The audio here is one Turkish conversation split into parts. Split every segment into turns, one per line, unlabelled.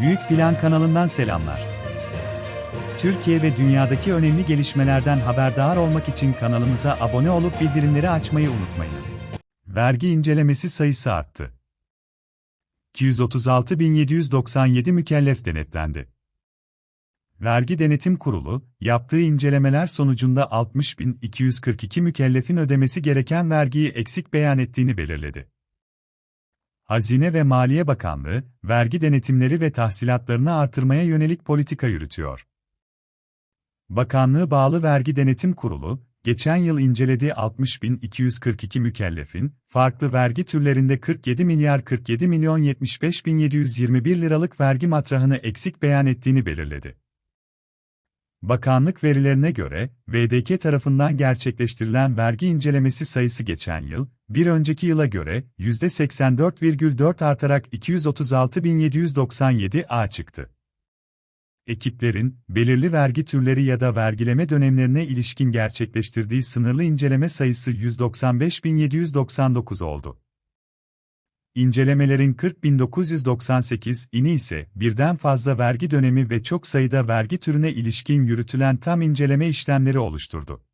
Büyük Plan kanalından selamlar. Türkiye ve dünyadaki önemli gelişmelerden haberdar olmak için kanalımıza abone olup bildirimleri açmayı unutmayınız. Vergi incelemesi sayısı arttı. 236.797 mükellef denetlendi. Vergi Denetim Kurulu, yaptığı incelemeler sonucunda 60.242 mükellefin ödemesi gereken vergiyi eksik beyan ettiğini belirledi. Hazine ve Maliye Bakanlığı, vergi denetimleri ve tahsilatlarını artırmaya yönelik politika yürütüyor. Bakanlığı bağlı Vergi Denetim Kurulu, geçen yıl incelediği 60.242 mükellefin, farklı vergi türlerinde 47 milyar 47 milyon 75 bin 721 liralık vergi matrahını eksik beyan ettiğini belirledi. Bakanlık verilerine göre, VDK tarafından gerçekleştirilen vergi incelemesi sayısı geçen yıl, bir önceki yıla göre %84,4 artarak 236.797 A çıktı. Ekiplerin, belirli vergi türleri ya da vergileme dönemlerine ilişkin gerçekleştirdiği sınırlı inceleme sayısı 195.799 oldu. İncelemelerin 40.998 ini ise birden fazla vergi dönemi ve çok sayıda vergi türüne ilişkin yürütülen tam inceleme işlemleri oluşturdu.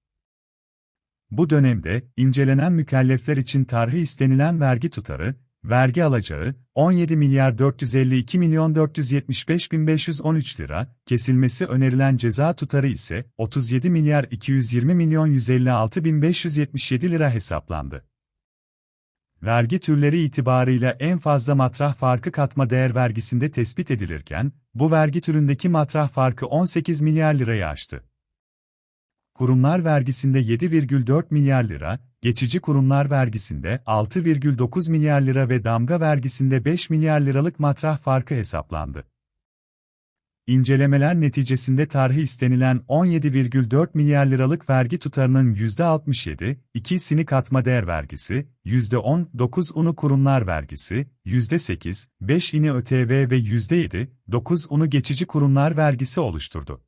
Bu dönemde, incelenen mükellefler için tarih istenilen vergi tutarı, vergi alacağı, 17 milyar 452 milyon 475 bin 513 lira, kesilmesi önerilen ceza tutarı ise 37 milyar 220 milyon 156 bin 577 lira hesaplandı. Vergi türleri itibarıyla en fazla matrah farkı katma değer vergisinde tespit edilirken, bu vergi türündeki matrah farkı 18 milyar lirayı aştı. Kurumlar vergisinde 7,4 milyar lira, geçici kurumlar vergisinde 6,9 milyar lira ve damga vergisinde 5 milyar liralık matrah farkı hesaplandı. İncelemeler neticesinde tarihi istenilen 17,4 milyar liralık vergi tutarının %67, 2'sini katma değer vergisi, %10, 9 unu kurumlar vergisi, %8, 5 ini ÖTV ve %7, 9 unu geçici kurumlar vergisi oluşturdu.